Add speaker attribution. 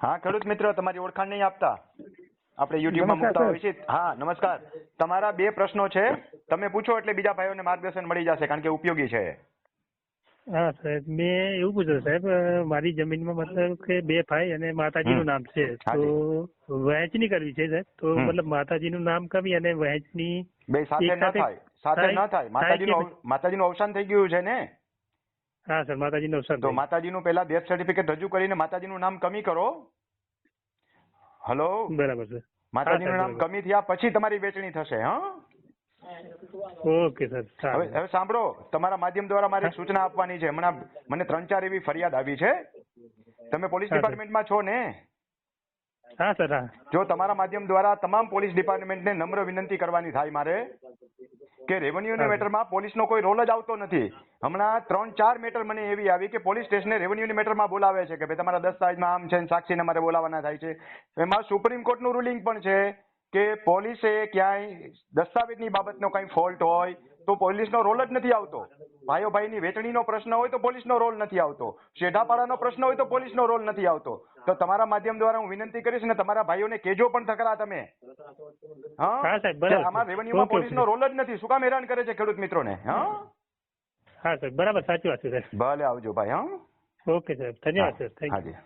Speaker 1: હા ખેડૂત મિત્ર તમારી ઓળખાણ નહીં આપતા. આપણે યુટ્યુબમાં મૂકતા
Speaker 2: સર.
Speaker 1: હોઈએ હા નમસ્કાર. તમારા બે પ્રશ્નો છે. તમે પૂછો એટલે બીજા ભાઈઓને માર્ગદર્શન મળી જશે કારણ કે ઉપયોગી છે.
Speaker 2: હા સાહેબ. મેં એવું પૂછ્યું સાહેબ મારી જમીનમાં મતલબ કે બે ભાઈ અને માતાજીનું. નામ છે. તો વહેંચણી કરવી છે સાહેબ. તો. મતલબ માતાજીનું નામ કમી અને વહેંચણી
Speaker 1: બે સાથે ન થાય. સાથે ન થાય માતાજીનું માતાજીનું અવસાન થઈ ગયું છે ને?
Speaker 2: હા સર માતાજીનું અવસાન
Speaker 1: તો. માતાજીનું પહેલા ડેથ સર્ટિફિકેટ રજૂ કરીને માતાજીનું નામ કમી કરો. હલો
Speaker 2: બરાબર છે
Speaker 1: માતાજીનું નામ કમી થયા પછી તમારી વેચણી થશે હા?
Speaker 2: ઓકે સર
Speaker 1: હવે હવે સાંભળો તમારા માધ્યમ દ્વારા મારે સૂચના આપવાની છે. હમણાં મને ત્રણ ચાર એવી ફરિયાદ આવી છે. તમે પોલીસ. ડિપાર્ટમેન્ટમાં છો ને?
Speaker 2: હા સર હા.
Speaker 1: જો તમારા માધ્યમ દ્વારા તમામ પોલીસ ડિપાર્ટમેન્ટને નમ્ર વિનંતી કરવાની થાય મારે કે રેવન્યુના. મેટરમાં પોલીસનો કોઈ રોલ જ આવતો નથી હમણાં ત્રણ ચાર મેટર મને એવી આવી કે પોલીસ સ્ટેશને રેવન્યુની મેટરમાં બોલાવે છે કે ભાઈ તમારા દસ્તાવેજમાં આમ છે ને સાક્ષીને મારે બોલાવવાના થાય છે એમાં સુપ્રીમ કોર્ટનું રૂલિંગ પણ છે કે પોલીસે ક્યાંય દસ્તાવેજની બાબતનો કંઈ ફોલ્ટ હોય તો પોલીસનો રોલ જ નથી આવતો. ભાઈઓ ભાઈની વેચણીનો પ્રશ્ન હોય તો પોલીસનો રોલ નથી આવતો. શેઢાપાડાનો પ્રશ્ન હોય તો પોલીસનો રોલ નથી આવતો. તો તમારા માધ્યમ દ્વારા હું વિનંતી કરીશ ને તમારા ભાઈઓને કેજો પણ થકરા તમે. હા? આમાં રેવન્યુમાં
Speaker 2: ઓકે.
Speaker 1: પોલીસનો રોલ જ નથી. શું કામ હેરાન કરે છે ખેડૂત મિત્રોને? હા?
Speaker 2: હા સાહેબ બરાબર સાચી વાત છે સાહેબ.
Speaker 1: ભલે આવજો ભાઈ હા?
Speaker 2: ઓકે સાહેબ. ધન્યવાદ સર થેન્ક યુ